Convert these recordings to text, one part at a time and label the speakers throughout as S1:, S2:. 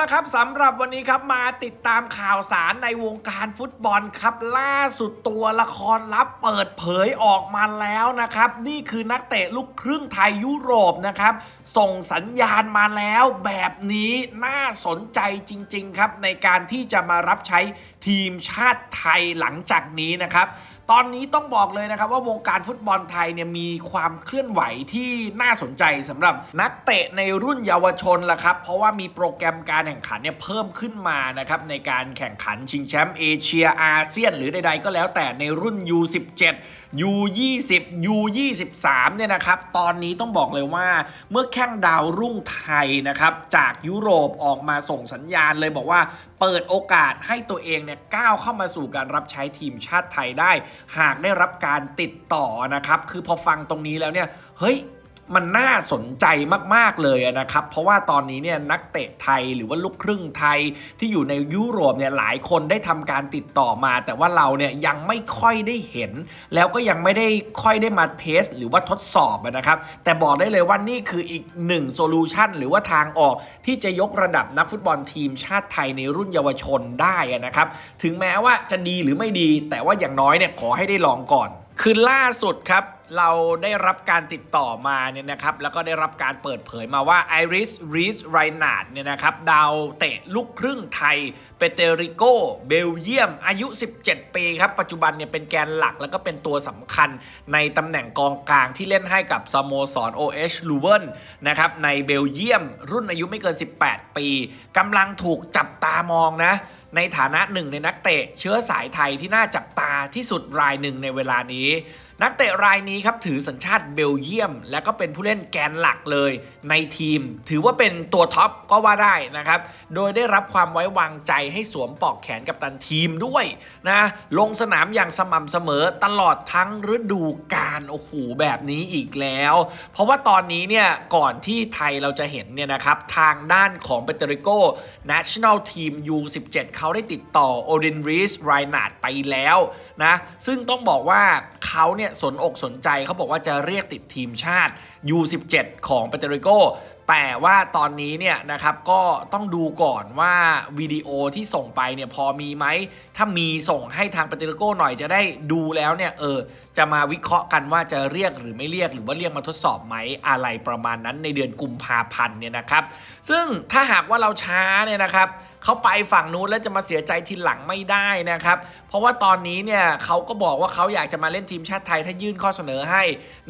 S1: ละครับสำหรับวันนี้ครับมาติดตามข่าวสารในวงการฟุตบอลครับ ล่าสุดตัวละครลับเปิดเผยออกมาแล้วนะครับ นี่คือนักเตะลูกครึ่งไทยยุโรปนะครับ ส่งสัญญาณมาแล้วแบบนี้น่าสนใจจริง ๆ ครับ ในการที่จะมารับใช้ทีมชาติไทยหลังจากนี้นะครับตอนนี้ต้องบอกเลยนะครับว่าวงการฟุตบอลไทยเนี่ยมีความเคลื่อนไหวที่น่าสนใจสำหรับนักเตะในรุ่นเยาวชนละครับ เพราะว่ามีโปรแกรมการแข่งขันเนี่ยเพิ่มขึ้นมานะครับในการแข่งขันชิงแชมป์เอเชียอาเซียน หรือใดๆก็แล้วแต่ในรุ่น U17 U20 U23 เนี่ยนะครับตอนนี้ต้องบอกเลยว่าเมื่อแข้งดาวรุ่งไทยนะครับจากยุโรปออกมาส่งสัญญาณเลยบอกว่าเปิดโอกาสให้ตัวเองเนี่ยก้าวเข้ามาสู่การรับใช้ทีมชาติไทยได้ หากได้รับการติดต่อนะครับคือพอฟังตรงนี้แล้วเนี่ยเฮ้ย มันน่าสนใจมาก ๆ เลยนะครับ เพราะว่าตอนนี้เนี่ยนักเตะไทยหรือว่าลูกครึ่งไทยที่อยู่ในยุโรปเนี่ยหลายคนได้ทำการติดต่อมา แต่ว่าเราเนี่ยยังไม่ค่อยได้เห็น แล้วก็ยังไม่ได้ค่อยได้มาเทส หรือว่าทดสอบนะครับ แต่บอกได้เลยว่านี่คืออีกหนึ่งโซลูชันหรือว่าทางออกที่จะยกระดับนักฟุตบอลทีมชาติไทยในรุ่นเยาวชนได้นะครับ ถึงแม้ว่าจะดีหรือไม่ดี แต่ว่าอย่างน้อยเนี่ยขอให้ได้ลองก่อน คือล่าสุดครับ เราได้รับการติดต่อมาเนี่ยนะครับ แล้วก็ได้รับการเปิดเผยมาว่าไอริสรีสไรนาดเนี่ยนะครับ ดาวเตะลูกครึ่งไทย เปเตริโกเบลเยียม อายุ 17 ปีครับ ปัจจุบันเนี่ยเป็นแกนหลักแล้วก็เป็นตัวสำคัญในตำแหน่งกองกลางที่เล่นให้กับสโมสร OH l u v e n นะครับในเบลเยียม รุ่นอายุไม่เกิน 18 ปีกำลังถูกจับตามองนะ ในฐานะหนึ่งในนักเตะเชื้อสายไทยที่น่าจับตาที่สุดรายหนึ่งในเวลานี้ นักเตะรายนี้ครับถือสัญชาติเบลเยียม และก็เป็นผู้เล่นแกนหลักเลยในทีม ถือว่าเป็นตัวท็อปก็ว่าได้นะครับ โดยได้รับความไว้วางใจให้สวมปลอกแขนกับตันทีมด้วยนะลงสนามอย่างสม่ำเสมอตลอดทั้งฤดูกาลโอ้โหแบบนี้อีกแล้ว เพราะว่าตอนนี้เนี่ยก่อนที่ไทยเราจะเห็นเนี่ยนะครับทางด้านของเปเตริโก National Team U17 เขาได้ติดต่อโอดินรีสไรนาดไปแล้วนะซึ่งต้องบอกว่า เขาเนี่ยสนอกสนใจเขาบอกว่าจะเรียกติดทีมชาติ U17 ของเปเตริโก แต่ว่าตอนนี้เนี่ยนะครับก็ต้องดูก่อนว่าวิดีโอที่ส่งไปเนี่ยพอมีไหม ถ้ามีส่งให้ทางปฏิรโก้หน่อยจะได้ดูแล้วเนี่ยเออจะมาวิเคราะห์กันว่าจะเรียกหรือไม่เรียกหรือว่าเรียกมาทดสอบไหมอะไรประมาณนั้นในเดือนกุมภาพันธ์เนี่ยนะครับ ซึ่งถ้าหากว่าเราช้าเนี่ยนะครับเขาไปฝั่งนู้นแล้วจะมาเสียใจทีหลังไม่ได้นะครับ เพราะว่าตอนนี้เนี่ยเขาก็บอกว่าเขาอยากจะมาเล่นทีมชาติไทยถ้ายื่นข้อเสนอให้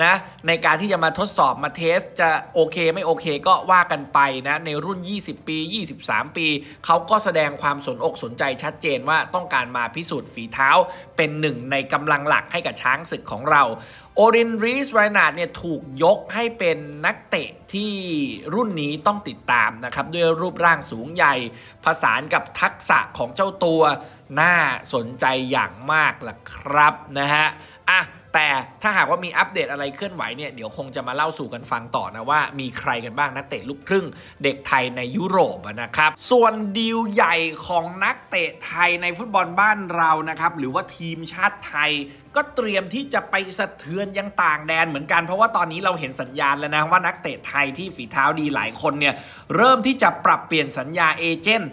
S1: นะในการที่จะมาทดสอบมาเทสจะโอเคไม่โอเคก็ว่ากันไปนะในรุ่น 20 ปี 23 ปี เขาก็แสดงความสนอกสนใจชัดเจนว่าต้องการมาพิสูจน์ฝีเท้า เป็นหนึ่งในกำลังหลักให้กับช้างศึกของเราโอรินรีสไรนาดเนี่ยถูกยกให้เป็นนักเตะที่รุ่นนี้ต้องติดตามนะครับ ด้วยรูปร่างสูงใหญ่ผสานกับทักษะของเจ้าตัว น่าสนใจอย่างมากล่ะครับนะฮะอะ แต่ถ้าหากว่ามีอัปเดตอะไรเคลื่อนไหวเนี่ยเดี๋ยวคงจะมาเล่าสู่กันฟังต่อนะว่ามีใครกันบ้างนักเตะลูกครึ่ง เด็กไทยในยุโรปนะครับ ส่วนดีลใหญ่ของนักเตะไทยในฟุตบอลบ้านเรานะครับหรือว่าทีมชาติไทยก็เตรียมที่จะไปสะเทือนยังต่างแดนเหมือนกัน เพราะว่าตอนนี้เราเห็นสัญญาณแล้วนะว่านักเตะไทยที่ฝีเท้าดีหลายคนเนี่ยเริ่มที่จะปรับเปลี่ยนสัญญาเอเจนต์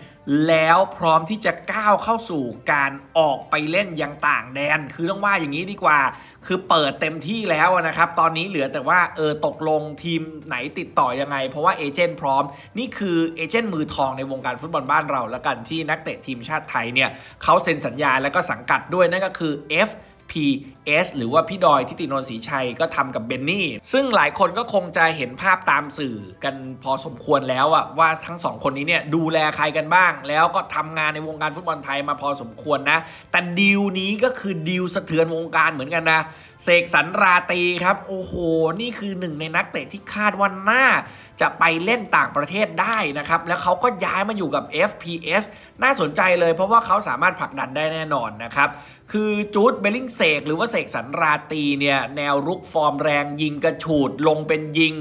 S1: แล้วพร้อมที่จะก้าวเข้าสู่การออกไปเล่นยังต่างแดน คือต้องว่าอย่างนี้ดีกว่า คือเปิดเต็มที่แล้วนะครับ ตอนนี้เหลือแต่ว่าเออตกลงทีมไหนติดต่อยังไง เพราะว่าเอเจนต์พร้อม นี่คือเอเจนต์มือทองในวงการฟุตบอลบ้านเราแล้วกันที่นักเตะทีมชาติไทยเนี่ยเขาเซ็นสัญญาแล้วก็สังกัดด้วยนั่นก็คือ F PS หรือว่าพี่ดอยทิตินนท์ศรีชัยก็ทำกับเบนนี่ซึ่งหลายคนก็คงจะเห็นภาพตามสื่อกันพอสมควรแล้วอะว่าทั้งสองคนนี้เนี่ยดูแลใครกันบ้าง แล้วก็ทำงานในวงการฟุตบอลไทยมาพอสมควรนะ แต่ดีลนี้ก็คือดีลสะเทือนวงการเหมือนกันนะเสกสรรราตีครับ โอ้โห นี่คือหนึ่งในนักเตะที่คาดว่าน่าจะไปเล่นต่างประเทศได้นะครับ แล้วเขาก็ย้ายมาอยู่กับ FPS น่าสนใจเลยเพราะว่าเขาสามารถผลักดันได้แน่นอนนะครับคือจูดเบลลิงเสกหรือว่าเสกสรรราตีเนี่ยแนวรุกฟอร์มแรงยิงกระฉูดลงเป็นยิง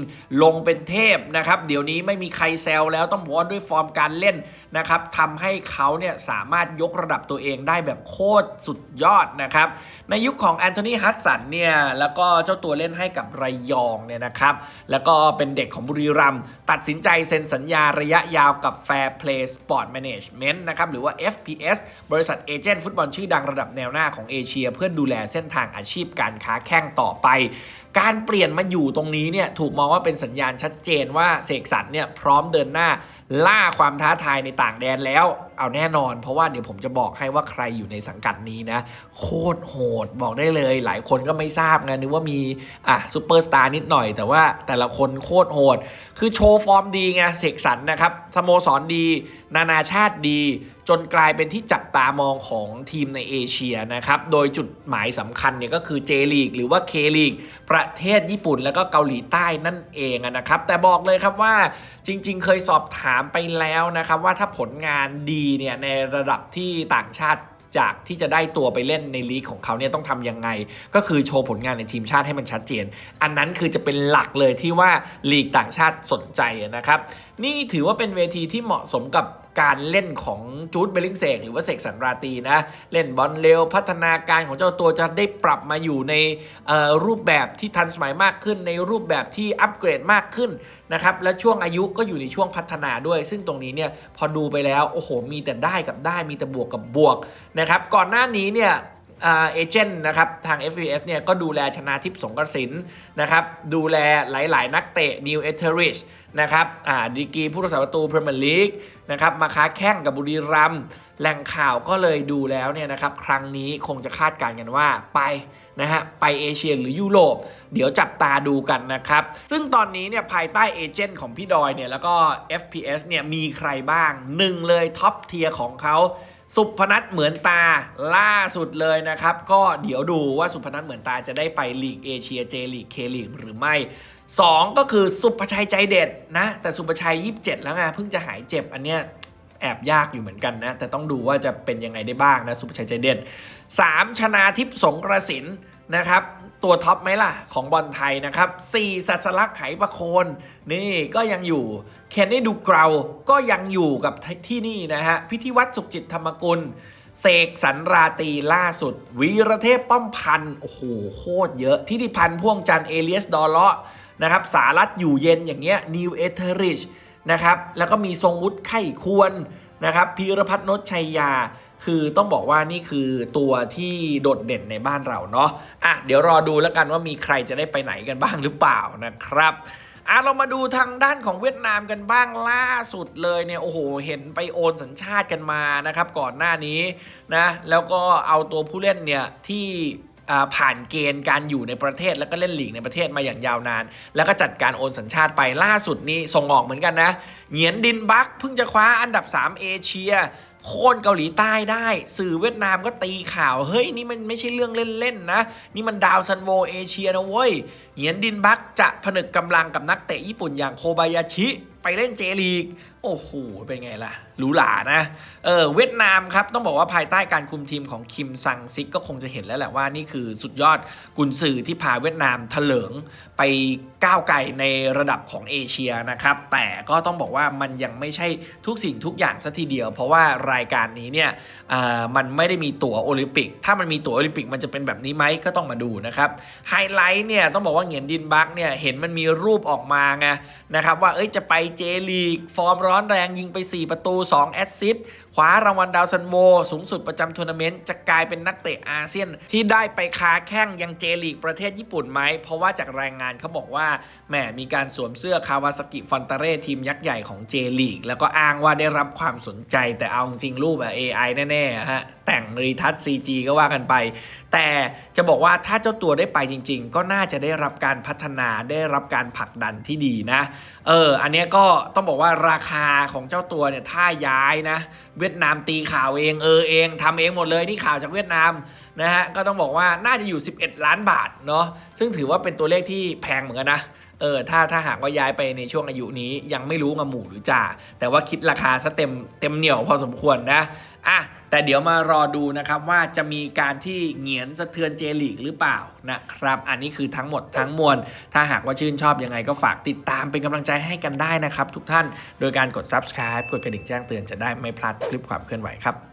S1: ลงเป็นเทพนะครับ เดี๋ยวนี้ไม่มีใครแซวแล้วต้องบอกว่าด้วยฟอร์มการเล่นนะครับทำให้เขาเนี่ยสามารถยกระดับตัวเองได้แบบโคตรสุดยอดนะครับ ในยุคของแอนโทนีฮัตสันเนี่ย แล้วก็เจ้าตัวเล่นให้กับระยองเนี่ยนะครับ แล้วก็เป็นเด็กของบุรีรัมย์ตัดสินใจเซ็นสัญญาระยะยาวกับ Fair Play Sport Management นะครับหรือว่า FPS บริษัทเอเจนต์ฟุตบอลชื่อดังระดับแนวหน้าของเอเชีย เพื่อดูแลเส้นทางอาชีพการค้าแข้งต่อไป การเปลี่ยนมาอยู่ตรงนี้เนี่ยถูกมองว่าเป็นสัญญาณชัดเจนว่าเสกสรรเนี่ยพร้อมเดินหน้า ล่าความท้าทายในต่างแดนแล้ว เอาแน่นอน เพราะว่าเดี๋ยวผมจะบอกให้ว่าใครอยู่ในสังกัดนี้นะ โคตรโหดบอกได้เลย หลายคนก็ไม่ทราบไงนึกว่ามีอะซูเปอร์สตาร์นิดหน่อย แต่ว่าแต่ละคนโคตรโหด คือโชว์ฟอร์มดีไงเสกสรรนะครับสโมสรดี นานาชาติดี จนกลายเป็นที่จับตามองของทีมในเอเชียนะครับ โดยจุดหมายสำคัญเนี่ยก็คือเจลีกหรือว่าเคลีกประเทศญี่ปุ่นแล้วก็เกาหลีใต้นั่นเองนะครับ แต่บอกเลยครับว่าจริง ๆ เคยสอบถามไปแล้วนะครับว่าถ้าผลงานดีเนี่ยในระดับที่ต่างชาติจากที่จะได้ตัวไปเล่นในลีกของเขาเนี่ยต้องทำยังไง ก็คือโชว์ผลงานในทีมชาติให้มันชัดเจน อันนั้นคือจะเป็นหลักเลยที่ว่าลีกต่างชาติสนใจนะครับ นี่ถือว่าเป็นเวทีที่เหมาะสมกับ การเล่นของจูดเบลลิงเซกหรือว่าเสกสันราตีนะ เล่นบอลเร็วพัฒนาการของเจ้าตัวจะได้ปรับมาอยู่ในรูปแบบที่ทันสมัยมากขึ้น ในรูปแบบที่อัปเกรดมากขึ้นนะครับและช่วงอายุก็อยู่ในช่วงพัฒนาด้วย ซึ่งตรงนี้เนี่ยพอดูไปแล้วโอ้โหมีแต่ได้กับได้มีแต่บวกกับบวกนะครับก่อนหน้านี้เนี่ย เอเจนต์นะครับทาง FVS เนี่ยก็ดูแลชนาทิพย์สงกระสินนะครับดูแลหลาย ๆ นักเตะนิวเอเทอริชนะครับอ่าดีกีผู้รักษาประตูพรีเมียร์ลีกนะครับมาค้าแข่งกับบุรีรัมย์แหล่งข่าวก็เลยดูแล้วเนี่ยนะครับครั้งนี้คงจะคาดการณ์กันว่าไปนะฮะไปเอเชียหรือยุโรป เดี๋ยวจับตาดูกันนะครับ ซึ่งตอนนี้เนี่ยภายใต้เอเจนต์ของพี่ดอยเนี่ยแล้วก็ FPS เนี่ยมีใครบ้างหนึ่งเลยท็อปเทียร์ของเขา สุพนัทเหมือนตาล่าสุดเลยนะครับ ก็เดี๋ยวดูว่าสุพนัทเหมือนตาจะได้ไปลีกเอเชียเจลีกเคลีกหรือไม่ 2 ก็คือสุภชัยใจเด็ดนะ แต่สุภชัย 27 แล้วไงเพิ่งจะหายเจ็บอันเนี้ยแอบยากอยู่เหมือนกันนะ แต่ต้องดูว่าจะเป็นยังไงได้บ้างนะ สุภชัยใจเด็ด3ชนาทิพย์สงกระสินนะครับ ตัวท็อปไหมล่ะ ของบอลไทยนะครับ4สัสลักษ์ไหประโคน นี่ก็ยังอยู่เคนนี่ดูเกราก็ยังอยู่กับที่นี่นะฮะ พิธีวัตรสุขจิตธรรมกุล เสกสรรราตีล่าสุด วีรเทพป้อมพันโอ้โหโคตรเยอะ ทิติพันธ์พ่วงจันเอเลียส ดอลเลาะนะครับ สารัตอยู่เย็นอย่างเงี้ย นิวเอเทอริชนะครับ แล้วก็มีทรงวุฒิไข่ควรนะครับพีรพัฒน์นชชัยยา คือต้องบอกว่านี่คือตัวที่โดดเด่นในบ้านเราเนาะอะเดี๋ยวรอดูแล้วกันว่ามีใครจะได้ไปไหนกันบ้างหรือเปล่านะครับอะเรามาดูทางด้านของเวียดนามกันบ้างล่าสุดเลยเนี่ยโอ้โหเห็นไปโอนสัญชาติกันมานะครับก่อนหน้านี้นะแล้วก็เอาตัวผู้เล่นเนี่ยที่อ่าผ่านเกณฑ์การอยู่ในประเทศแล้วก็เล่นหลีกในประเทศมาอย่างยาวนาน แล้วก็จัดการโอนสัญชาติไปล่าสุดนี้ส่งออกเหมือนกันนะเหงียนดินบักเพิ่งจะคว้าอันดับ 3 เอเชีย โค่นเกาหลีใต้ได้ สื่อเวียดนามก็ตีข่าว เฮ้ย นี่มันไม่ใช่เรื่องเล่นๆนะ นี่มันดาวซันโวเอเชียนะเว้ยเหยียนดินบักจะผนึกกำลังกับนักเตะญี่ปุ่นอย่างโคบายาชิไปเล่นเจลีก โอ้โห เป็นไงล่ะหรูหรานะ เออเวียดนามครับ ต้องบอกว่าภายใต้การคุมทีมของคิมซังซิกก็คงจะเห็นแล้วแหละว่านี่คือสุดยอดกุนซือที่พาเวียดนามเถลิงไปก้าวไกลในระดับของเอเชียนะครับ แต่ก็ต้องบอกว่ามันยังไม่ใช่ทุกสิ่งทุกอย่างซะทีเดียว เพราะว่ารายการนี้เนี่ยมันไม่ได้มีตั๋วโอลิมปิก ถ้ามันมีตั๋วโอลิมปิกมันจะเป็นแบบนี้ไหมก็ต้องมาดูนะครับไฮไลท์เนี่ยต้องบอกว่าเหงียนดินบักเนี่ยเห็นมันมีรูปออกมาไงนะครับว่าเอ้ยจะไปเจลีก ฟอร์มร้อนแรงยิงไป 4 ประตู 2 แอสซิสต์ คว้ารางวัลดาวซันโว สูงสุดประจำทัวร์นาเมนต์จะกลายเป็นนักเตะอาเซียน ที่ได้ไปค้าแข่งยังเจลีกประเทศญี่ปุ่นไหม เพราะว่าจากรายงานเขาบอกว่าแหมมีการสวมเสื้อคาวาซากิฟอนตาเร่ทีมยักษ์ใหญ่ของเจลีกแล้วก็อ้างว่าได้รับความสนใจแต่เอาจริงรูปอะ AI แน่ๆฮะแต่งรีทัช CG ก็ว่ากันไป แต่จะบอกว่าถ้าเจ้าตัวได้ไปจริง ๆ ก็น่าจะได้รับการพัฒนาได้รับการผลักดันที่ดีนะ เออ อันนี้ก็ต้องบอกว่าราคาของเจ้าตัวเนี่ยถ้าย้ายนะเวียดนามตีข่าวเองเออเองทำเองหมดเลยนี่ข่าวจากเวียดนามนะฮะก็ต้องบอกว่าน่าจะอยู่ 11 ล้านบาทเนาะซึ่งถือว่าเป็นตัวเลขที่แพงเหมือนกันนะเออถ้าถ้าหากว่าย้ายไปในช่วงอายุนี้ยังไม่รู้งาหมู่หรือจ่าแต่ว่าคิดราคาซะเต็มเต็มเหนียวพอสมควรนะอะ แต่เดี๋ยวมารอดูนะครับว่าจะมีการที่เหงียนสะเทือนเจลีกหรือเปล่านะครับ อันนี้คือทั้งหมดทั้งมวล ถ้าหากว่าชื่นชอบยังไงก็ฝากติดตามเป็นกำลังใจให้กันได้นะครับ ทุกท่านโดยการกด subscribe กดกระดิ่งแจ้งเตือนจะได้ไม่พลาดคลิปความเคลื่อนไหวครับ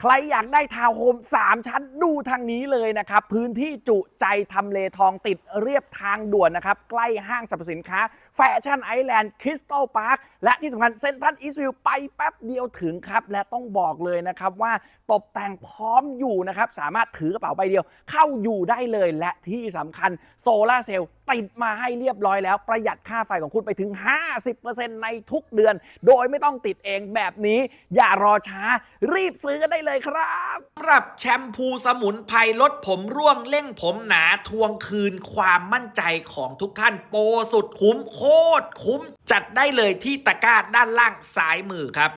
S2: ใครอยากได้ทาวน์โฮม3 ชั้นดูทางนี้เลยนะครับ พื้นที่จุใจทำเลทองติดเรียบทางด่วนนะครับ ใกล้ห้างสรรพสินค้า แฟชั่นไอแลนด์คริสตัลพาร์คและที่สำคัญเซ็นทรัลอีสต์วิลไปแป๊บเดียวถึงครับ และต้องบอกเลยนะครับว่าตกแต่งพร้อมอยู่นะครับ สามารถถือกระเป๋าใบเดียว เข้าอยู่ได้เลยและที่สำคัญโซลาเซลล์ติดมาให้เรียบร้อยแล้ว ประหยัดค่าไฟของคุณไปถึง 50%ในทุกเดือน โดยไม่ต้องติดเองแบบนี้ อย่ารอช้า รีบซื้อกันได้เลยครับ
S1: สำหรับแชมพูสมุนไพรลดผมร่วงเร่งผมหนาทวงคืนความมั่นใจของทุกท่านโปรสุดคุ้มโคตรคุ้มจัดได้เลยที่ตะกร้าด้านล่างซ้ายมือครับ